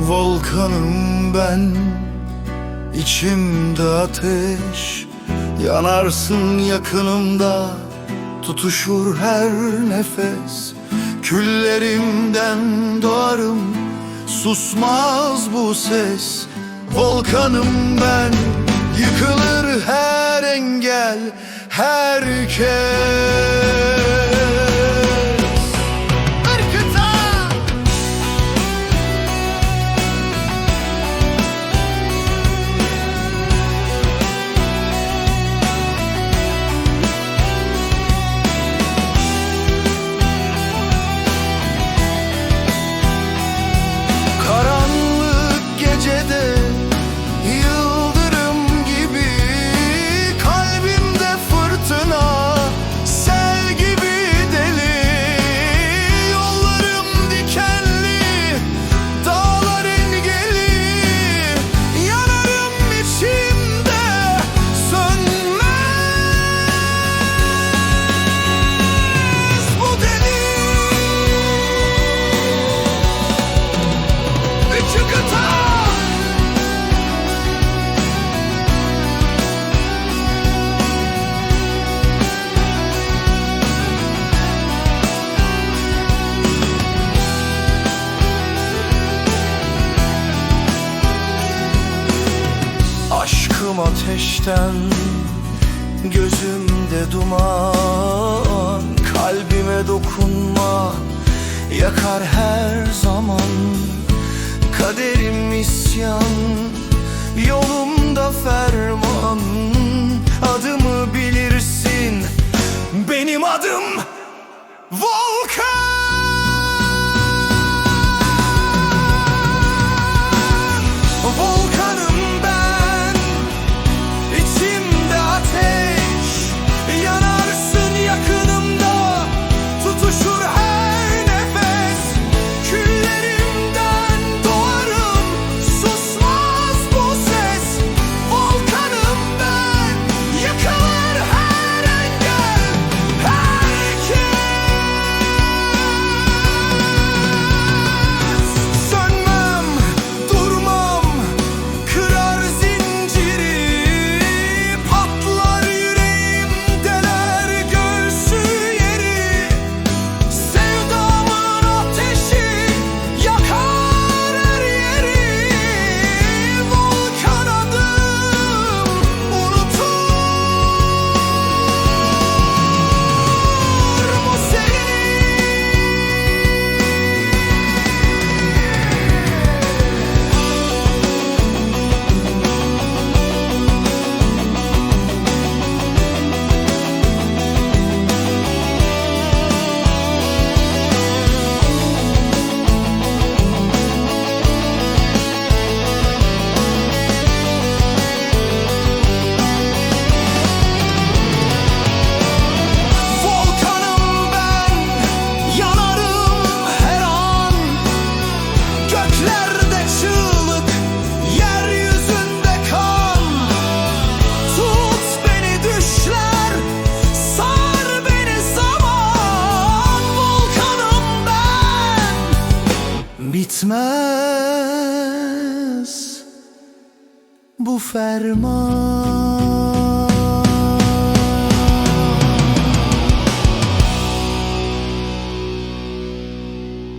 Volkanım ben içimde ateş. Yanarsın yakınımda Tutuşur her nefes. Küllerimden doğarım Susmaz bu ses. Volkanım ben Yıkılır her engel Herkes. Aşkım ateşten Gözümde duman Kalbime dokunma Yakar her zaman Kaderim isyan. bitmez. Bu ferman.